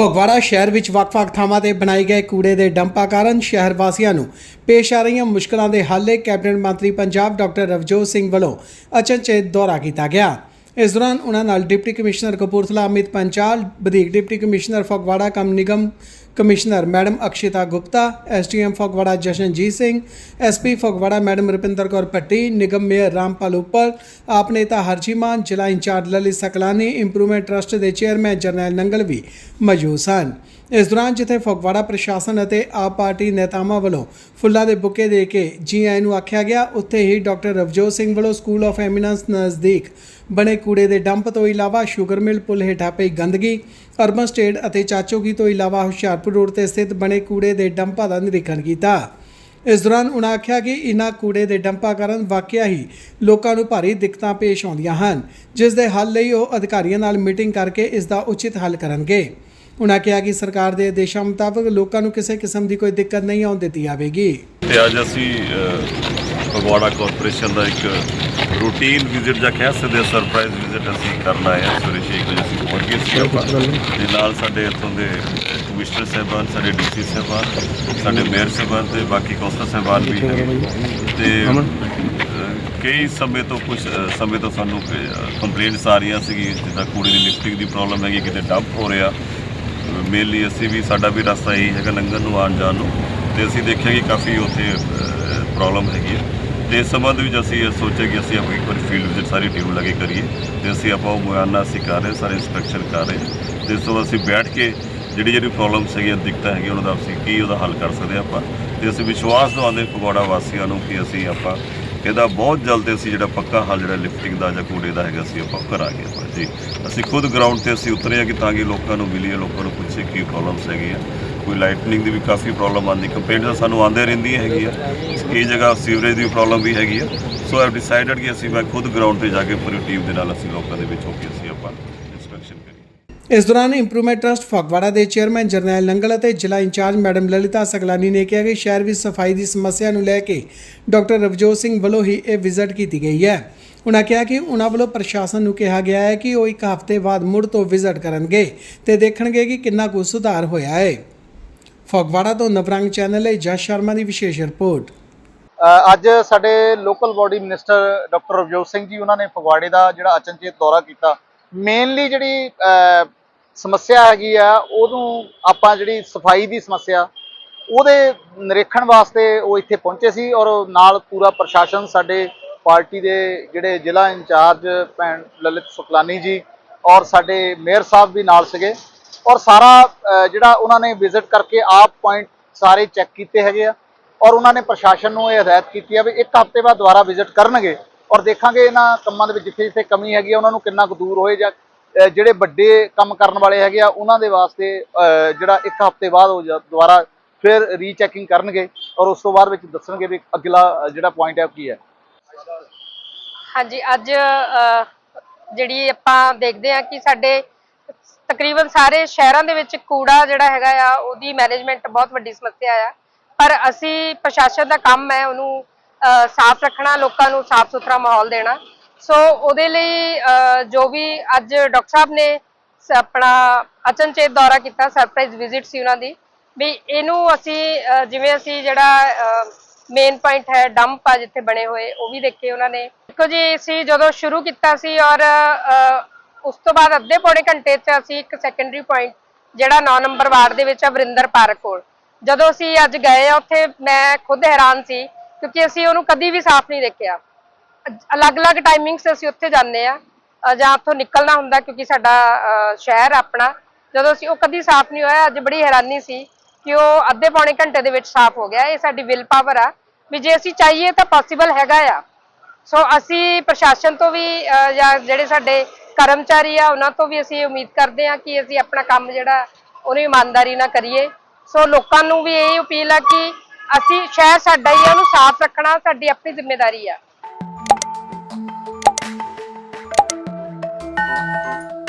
ਫਗਵਾੜਾ ਸ਼ਹਿਰ ਵਿੱਚ ਵੱਖ-ਵੱਖ ਥਾਵਾਂ ਤੇ ਬਣਾਏ ਗਏ ਕੂੜੇ ਦੇ ਡੰਪਾਂ ਕਾਰਨ ਸ਼ਹਿਰ ਵਾਸੀਆਂ ਨੂੰ ਪੇਸ਼ ਆ ਰਹੀਆਂ ਮੁਸ਼ਕਲਾਂ ਦੇ ਹੱਲ ਲਈ ਕੈਬਨਿਟ ਮੰਤਰੀ ਪੰਜਾਬ ਡਾਕਟਰ ਰਵਜੋਤ ਸਿੰਘ ਵੱਲੋਂ ਅਚਨਚੇਤ ਦੌਰਾ ਕੀਤਾ ਗਿਆ। ਇਸ ਦੌਰਾਨ ਉਹਨਾਂ ਨਾਲ ਡਿਪਟੀ ਕਮਿਸ਼ਨਰ ਕਪੂਰਥਲਾ ਅਮਿਤ ਪੰਚਾਲ, ਵਧੀਕ ਡਿਪਟੀ ਕਮਿਸ਼ਨਰ ਫਗਵਾੜਾ ਕਮ ਨਿਗਮ commissioner madam Akshita Gupta STM Phagwara Jashanjit Singh, SP Phagwara madam Rupinder Kaur Bhatti, ਨਿਗਮ ਮੇਅਰ ਰਾਮਪਾਲ ਉੱਪਲ, ਆਪ ਨੇਤਾ ਹਰਜੀਮਾਨ ਜ਼ਿਲ੍ਹਾ incharge Lalit Saklani, improvement trust ਦੇ ਚੇਅਰਮੈਨ ਜਰਨੈਲ ਨੰਗਲ ਵੀ ਮੌਜੂਦ ਸਨ। ਇਸ ਦੌਰਾਨ ਜਿੱਥੇ ਫਗਵਾੜਾ ਪ੍ਰਸ਼ਾਸਨ ਅਤੇ ਆਪ ਪਾਰਟੀ ਨੇਤਾਵਾਂ ਵੱਲੋਂ ਫੁੱਲਾਂ ਦੇ ਬੁਕੇ ਦੇ ਕੇ ਜੀ ਆਇਆਂ ਨੂੰ ਆਖਿਆ ਗਿਆ, ਉੱਥੇ ਹੀ ਡਾਕਟਰ ਰਵਜੋਤ ਸਿੰਘ ਵੱਲੋਂ ਸਕੂਲ ਆਫ ਐਮੀਨੈਂਸ ਨਜ਼ਦੀਕ ਬਣੇ ਕੂੜੇ ਦੇ ਡੰਪ ਤੋਂ ਇਲਾਵਾ ਸ਼ੂਗਰ ਮਿਲ ਪੁਲ ਹੇਠਾਂ ਪਈ ਗੰਦਗੀ, ਅਰਬਨ ਸਟੇਟ ਅਤੇ ਚਾਚੋਗੀ ਤੋਂ ਇਲਾਵਾ ਹੁਸ਼ਿਆਰਪੁਰ ਰੋਡ ਤੇ ਸਥਿਤ ਬਣੇ ਕੂੜੇ ਦੇ ਡੰਪਾਂ ਦਾ ਨਿਰੀਖਣ ਕੀਤਾ। ਇਸ ਦੌਰਾਨ ਉਨ੍ਹਾਂ ਆਖਿਆ ਕਿ ਇਨ੍ਹਾਂ ਕੂੜੇ ਦੇ ਡੰਪਾਂ ਕਾਰਨ ਵਾਕਿਆ ਹੀ ਲੋਕਾਂ ਨੂੰ ਭਾਰੀ ਦਿੱਕਤਾਂ ਪੇਸ਼ ਆਉਂਦੀਆਂ ਹਨ, ਜਿਸ ਦੇ ਹੱਲ ਲਈ ਉਹ ਅਧਿਕਾਰੀਆਂ ਨਾਲ ਮੀਟਿੰਗ ਕਰਕੇ ਇਸ ਦਾ ਉਚਿਤ ਹੱਲ ਕਰਨਗੇ। ਉਹਨਾਂ ਕਿਹਾ ਕਿ ਸਰਕਾਰ ਦੇ ਆਦੇਸ਼ਾਂ ਮੁਤਾਬਕ ਲੋਕਾਂ ਨੂੰ ਕਿਸੇ ਕਿਸਮ ਦੀ ਕੋਈ ਦਿੱਕਤ ਨਹੀਂ ਆਉਣ ਦਿੱਤੀ ਜਾਵੇਗੀ। ਤੇ ਅੱਜ ਅਸੀਂ ਫਗਵਾੜਾ ਕਾਰਪੋਰੇਸ਼ਨ ਦਾ ਇੱਕ ਰੂਟੀਨ ਵਿਜ਼ਿਟ ਜਾਂ ਕਹਿ ਸਕਦੇ ਹਾਂ ਸਰਪ੍ਰਾਈਜ਼ ਵਿਜ਼ਿਟ ਅਸੀਂ ਕਰਨ ਆਏ ਹਾਂ। ਸਵੇਰੇ ਛੇ ਵਜੇ ਅਸੀਂ ਪਹੁੰਚ ਗਏ ਸੀ ਆਪਾਂ। ਤੇ ਨਾਲ ਸਾਡੇ ਇੱਥੋਂ ਦੇ ਕਮਿਸ਼ਨਰ ਸਾਹਿਬਾਨ, ਸਾਡੇ ਡੀਸੀ ਸਾਹਿਬਾਨ, ਸਾਡੇ ਮੇਅਰ ਸਾਹਿਬਾਨ ਤੇ ਬਾਕੀ ਕੌਂਸਲਰ ਸਾਹਿਬਾਨ ਵੀ ਹੈ। ਤੇ ਕਈ ਸਮੇਂ ਤੋਂ ਕੁਝ ਸਮੇਂ ਤੋਂ ਸਾਨੂੰ ਕੰਪਲੇਂਟਸ ਆ ਰਹੀਆਂ ਸੀ ਜਿੱਦਾਂ ਕੂੜੇ ਦੀ ਲਿਫਟਿੰਗ ਦੀ ਪ੍ਰੋਬਲਮ ਹੈਗੀ, ਕਿਤੇ ਡੰਪ ਹੋ ਰਿਹਾ। ਮੇਨਲੀ ਅਸੀਂ ਵੀ, ਸਾਡਾ ਵੀ ਰਸਤਾ ਇਹੀ ਹੈਗਾ ਲੰਘਣ ਨੂੰ, ਆਉਣ ਜਾਣ ਨੂੰ। ਤੇ ਅਸੀਂ ਦੇਖਿਆ ਕਿ ਕਾਫੀ ਉੱਥੇ ਪ੍ਰੋਬਲਮ ਹੈਗੀ ਹੈ। ਤੇ ਇਸ ਸੰਬੰਧ ਵਿੱਚ ਅਸੀਂ ਇਹ ਸੋਚਿਆ ਕਿ ਅਸੀਂ ਆਪਣੀ ਇੱਕ ਵਾਰ ਫੀਲਡ ਵਿਜ਼ਿਟ ਸਾਰੀ ਟੀਮ ਲੱਗੇ ਕਰੀਏ। ਤੇ ਅਸੀਂ ਆਪਾਂ ਉਹ ਮੁਆਇਨਾ ਅਸੀਂ ਕਰ ਰਹੇ ਸਾਰੇ ਇਨਸਪੈਕਸ਼ਨ ਕਰ ਰਹੇ ਤੇ ਇਸ ਤੋਂ ਅਸੀਂ ਬੈਠ ਕੇ ਜਿਹੜੀ ਜਿਹੜੀ ਪ੍ਰੋਬਲਮਸ ਹੈਗੀਆਂ, ਦਿੱਕਤਾਂ ਹੈਗੀਆਂ, ਉਹਨਾਂ ਦਾ ਅਸੀਂ ਕੀ ਉਹਦਾ ਹੱਲ ਕਰ ਸਕਦੇ ਹਾਂ ਆਪਾਂ। ਤੇ ਅਸੀਂ ਵਿਸ਼ਵਾਸ ਦਵਾਉਂਦੇ ਫਗਵਾੜਾ ਵਾਸੀਆਂ ਨੂੰ ਕਿ ਅਸੀਂ ਆਪਾਂ ਇਹਦਾ ਬਹੁਤ ਜਲਦ ਅਸੀਂ ਜਿਹੜਾ ਪੱਕਾ ਹੱਲ, ਜਿਹੜਾ ਲਿਫਟਿੰਗ ਦਾ ਜਾਂ ਕੂੜੇ ਦਾ ਹੈਗਾ ਅਸੀਂ ਆਪਾਂ ਕਰਾਂਗੇ ਆਪਾਂ ਜੀ। ਅਸੀਂ ਖੁਦ ਗਰਾਊਂਡ ਤੇ ਅਸੀਂ ਉਤਰੇ ਹਾਂ ਕਿ ਤਾਂ ਕਿ ਲੋਕਾਂ ਨੂੰ ਮਿਲੀਏ, ਲੋਕਾਂ ਨੂੰ ਪੁੱਛੇ ਕੀ ਪ੍ਰੋਬਲਮਸ ਹੈਗੀਆਂ। ਕੋਈ ਲਾਈਟਨਿੰਗ ਦੀ ਵੀ ਕਾਫੀ ਪ੍ਰੋਬਲਮ ਆਉਂਦੀ ਕੰਪਲੇਂਟ ਤਾਂ ਸਾਨੂੰ ਆਉਂਦੇ ਰਹਿੰਦੀਆਂ ਹੈਗੀਆਂ ਕਈ ਜਗ੍ਹਾ ਸੀਵਰੇਜ ਦੀ ਪ੍ਰੋਬਲਮ ਵੀ ਹੈਗੀ ਆ। ਸੋ ਆਈ ਡਿਸਾਈਡਡ ਕਿ ਅਸੀਂ ਮੈਂ ਖੁਦ ਗਰਾਊਂਡ ਤੇ ਜਾ ਕੇ ਪੂਰੀ ਟੀਮ ਦੇ ਨਾਲ ਅਸੀਂ ਲੋਕਾਂ ਦੇ ਵਿੱਚ ਹੋ ਕੇ ਅਸੀਂ ਆਪਾਂ ਇਸ ਦੌਰਾਨ ਇੰਪਰੂਵਮੈਂਟ ਟਰਸਟ ਫਗਵਾੜਾ ਦੇ ਚੇਅਰਮੈਨ ਜਰਨੈਲ ਨੰਗਲ ਅਤੇ ਜ਼ਿਲ੍ਹਾ ਇੰਚਾਰਜ ਮੈਡਮ ਲਲਿਤਾ ਸਗਲਾਨੀ ਨੇ ਕਿਹਾ ਕਿ ਸ਼ਹਿਰ ਵਿੱਚ ਸਫ਼ਾਈ ਦੀ ਸਮੱਸਿਆ ਨੂੰ ਲੈ ਕੇ ਡਾਕਟਰ ਰਵਜੋਤ ਸਿੰਘ ਵੱਲੋਂ ਹੀ ਇਹ ਵਿਜ਼ਿਟ ਕੀਤੀ ਗਈ ਹੈ। ਉਨ੍ਹਾਂ ਕਿਹਾ ਕਿ ਉਨ੍ਹਾਂ ਵੱਲੋਂ ਪ੍ਰਸ਼ਾਸਨ ਨੂੰ ਕਿਹਾ ਗਿਆ ਹੈ ਕਿ ਉਹ ਇੱਕ ਹਫ਼ਤੇ ਬਾਅਦ ਮੁੜ ਤੋਂ ਵਿਜ਼ਿਟ ਕਰਨਗੇ ਤੇ ਦੇਖਣਗੇ ਕਿ ਕਿੰਨਾ ਕੁ ਸੁਧਾਰ ਹੋਇਆ ਹੈ। ਫਗਵਾੜਾ ਤੋਂ ਨਵਰੰਗ ਚੈਨਲ ਲਈ ਜਸ ਸ਼ਰਮਾ ਦੀ ਵਿਸ਼ੇਸ਼ ਰਿਪੋਰਟ। ਅੱਜ ਸਾਡੇ local body minister doctor Ravjot Singh ji ਉਹਨਾਂ ਨੇ ਫਗਵਾੜੇ ਦਾ ਜਿਹੜਾ ਅਚਨਚੇਤ ਦੌਰਾ ਕੀਤਾ। ਮੇਨਲੀ ਜਿਹੜੀ ਸਮੱਸਿਆ ਹੈਗੀ ਆ, ਉਹਨੂੰ ਆਪਾਂ ਜਿਹੜੀ ਸਫ਼ਾਈ ਦੀ ਸਮੱਸਿਆ, ਉਹਦੇ ਨਿਰੀਖਣ ਵਾਸਤੇ ਉਹ ਇੱਥੇ ਪਹੁੰਚੇ ਸੀ ਔਰ ਨਾਲ ਪੂਰਾ ਪ੍ਰਸ਼ਾਸਨ ਸਾਡੇ ਪਾਰਟੀ ਦੇ ਜਿਹੜੇ ਜ਼ਿਲ੍ਹਾ ਇੰਚਾਰਜ ਭੈਣ ਲਲਿਤ ਸੁਕਲਾਨੀ ਜੀ ਔਰ ਸਾਡੇ ਮੇਅਰ ਸਾਹਿਬ ਵੀ ਨਾਲ ਸੀਗੇ ਔਰ ਸਾਰਾ ਜਿਹੜਾ ਉਹਨਾਂ ਨੇ ਵਿਜ਼ਿਟ ਕਰਕੇ ਆਪ ਪੁਆਇੰਟ ਸਾਰੇ ਚੈੱਕ ਕੀਤੇ ਹੈਗੇ ਆ ਔਰ ਉਹਨਾਂ ਨੇ ਪ੍ਰਸ਼ਾਸਨ ਨੂੰ ਇਹ ਹਦਾਇਤ ਕੀਤੀ ਆ ਵੀ ਇੱਕ ਹਫ਼ਤੇ ਬਾਅਦ ਦੁਬਾਰਾ ਵਿਜ਼ਿਟ ਕਰਨਗੇ ਔਰ ਦੇਖਾਂਗੇ ਇਹਨਾਂ ਕੰਮਾਂ ਦੇ ਵਿੱਚ ਜਿੱਥੇ ਜਿੱਥੇ ਕਮੀ ਹੈਗੀ ਆ, ਉਹਨਾਂ ਨੂੰ ਕਿੰਨਾ ਕੁ ਦੂਰ ਹੋਏ ਜਾਂ ਜਿਹੜੇ ਵੱਡੇ ਕੰਮ ਕਰਨ ਵਾਲੇ ਹੈਗੇ ਆ ਉਹਨਾਂ ਦੇ ਵਾਸਤੇ ਅ, ਜਿਹੜਾ ਇੱਕ ਹਫ਼ਤੇ ਬਾਅਦ ਉਹ ਦੁਬਾਰਾ ਫਿਰ ਰੀਚੈਕਿੰਗ ਕਰਨਗੇ ਔਰ ਉਸ ਤੋਂ ਬਾਅਦ ਵਿੱਚ ਦੱਸਣਗੇ ਵੀ ਅਗਲਾ ਜਿਹੜਾ ਪੁਆਇੰਟ ਹੈ ਕੀ ਹੈ। ਹਾਂਜੀ ਅੱਜ ਅ, ਜਿਹੜੀ ਆਪਾਂ ਦੇਖਦੇ ਹਾਂ ਕਿ ਸਾਡੇ ਤਕਰੀਬਨ ਸਾਰੇ ਸ਼ਹਿਰਾਂ ਦੇ ਵਿੱਚ ਕੂੜਾ ਜਿਹੜਾ ਹੈਗਾ ਆ ਉਹਦੀ ਮੈਨੇਜਮੈਂਟ ਬਹੁਤ ਵੱਡੀ ਸਮੱਸਿਆ ਆ। ਪਰ ਅਸੀਂ ਪ੍ਰਸ਼ਾਸਨ ਦਾ ਕੰਮ ਹੈ ਉਹਨੂੰ ਅ, ਸਾਫ਼ ਰੱਖਣਾ ਲੋਕਾਂ ਨੂੰ ਸਾਫ਼ ਸੁਥਰਾ ਮਾਹੌਲ ਦੇਣਾ। ਸੋ ਉਹਦੇ ਲਈ ਜੋ ਵੀ ਅੱਜ ਡਾਕਟਰ ਸਾਹਿਬ ਨੇ ਆਪਣਾ ਅਚਨਚੇਤ ਦੌਰਾ ਕੀਤਾ ਸਰਪ੍ਰਾਈਜ਼ ਵਿਜ਼ਿਟ ਸੀ ਉਹਨਾਂ ਦੀ, ਵੀ ਇਹਨੂੰ ਅਸੀਂ ਜਿਵੇਂ ਅਸੀਂ ਜਿਹੜਾ ਮੇਨ ਪੁਆਇੰਟ ਹੈ ਡੰਪ ਆ ਜਿੱਥੇ ਬਣੇ ਹੋਏ, ਉਹ ਵੀ ਦੇਖੇ ਉਹਨਾਂ ਨੇ। ਦੇਖੋ ਜੀ, ਅਸੀਂ ਜਦੋਂ ਸ਼ੁਰੂ ਕੀਤਾ ਸੀ ਔਰ ਉਸ ਤੋਂ ਬਾਅਦ ਅੱਧੇ ਪੌਣੇ ਘੰਟੇ 'ਚ ਅਸੀਂ ਇੱਕ ਸੈਕੰਡਰੀ ਪੁਆਇੰਟ ਜਿਹੜਾ 9 ਨੰਬਰ ਵਾਰਡ ਦੇ ਵਿੱਚ ਆ, ਵਰਿੰਦਰ ਪਾਰਕ ਕੋਲ। ਜਦੋਂ ਅਸੀਂ ਅੱਜ ਗਏ ਆ, ਉੱਥੇ ਮੈਂ ਖੁਦ ਹੈਰਾਨ ਸੀ, ਕਿਉਂਕਿ ਅਸੀਂ ਉਹਨੂੰ ਕਦੀ ਵੀ ਸਾਫ਼ ਨਹੀਂ ਦੇਖਿਆ। ਅਲੱਗ-ਅਲੱਗ ਟਾਈਮਿੰਗਸ ਅਸੀਂ ਉੱਥੇ ਜਾਂਦੇ ਆ ਜਾਂ ਉੱਥੋਂ ਨਿਕਲਣਾ ਹੁੰਦਾ ਕਿਉਂਕਿ ਸਾਡਾ ਸ਼ਹਿਰ ਆਪਣਾ, ਜਦੋਂ ਅਸੀਂ ਉਹ ਕਦੀ ਸਾਫ਼ ਨਹੀਂ ਹੋਇਆ, ਅੱਜ ਬੜੀ ਹੈਰਾਨੀ ਸੀ ਕਿ ਉਹ ਅੱਧੇ ਪੌਣੇ ਘੰਟੇ ਦੇ ਵਿੱਚ ਸਾਫ਼ ਹੋ ਗਿਆ। ਇਹ ਸਾਡੀ ਵਿਲ ਪਾਵਰ ਆ ਵੀ ਜੇ ਅਸੀਂ ਚਾਹੀਏ ਤਾਂ ਪੋਸੀਬਲ ਹੈਗਾ ਆ। ਸੋ ਅਸੀਂ ਪ੍ਰਸ਼ਾਸਨ ਤੋਂ ਵੀ ਜਾਂ ਜਿਹੜੇ ਸਾਡੇ ਕਰਮਚਾਰੀ ਆ, ਉਹਨਾਂ ਤੋਂ ਵੀ ਅਸੀਂ ਉਮੀਦ ਕਰਦੇ ਹਾਂ ਕਿ ਅਸੀਂ ਆਪਣਾ ਕੰਮ ਜਿਹੜਾ, ਉਹਨੂੰ ਇਮਾਨਦਾਰੀ ਨਾਲ ਕਰੀਏ। ਸੋ ਲੋਕਾਂ ਨੂੰ ਵੀ ਇਹ ਅਪੀਲ ਆ ਕਿ ਅਸੀਂ ਸ਼ਹਿਰ ਸਾਡਾ ਹੀ ਆ, ਉਹਨੂੰ ਸਾਫ਼ ਰੱਖਣਾ ਸਾਡੀ ਆਪਣੀ ਜ਼ਿੰਮੇਵਾਰੀ ਆ। Música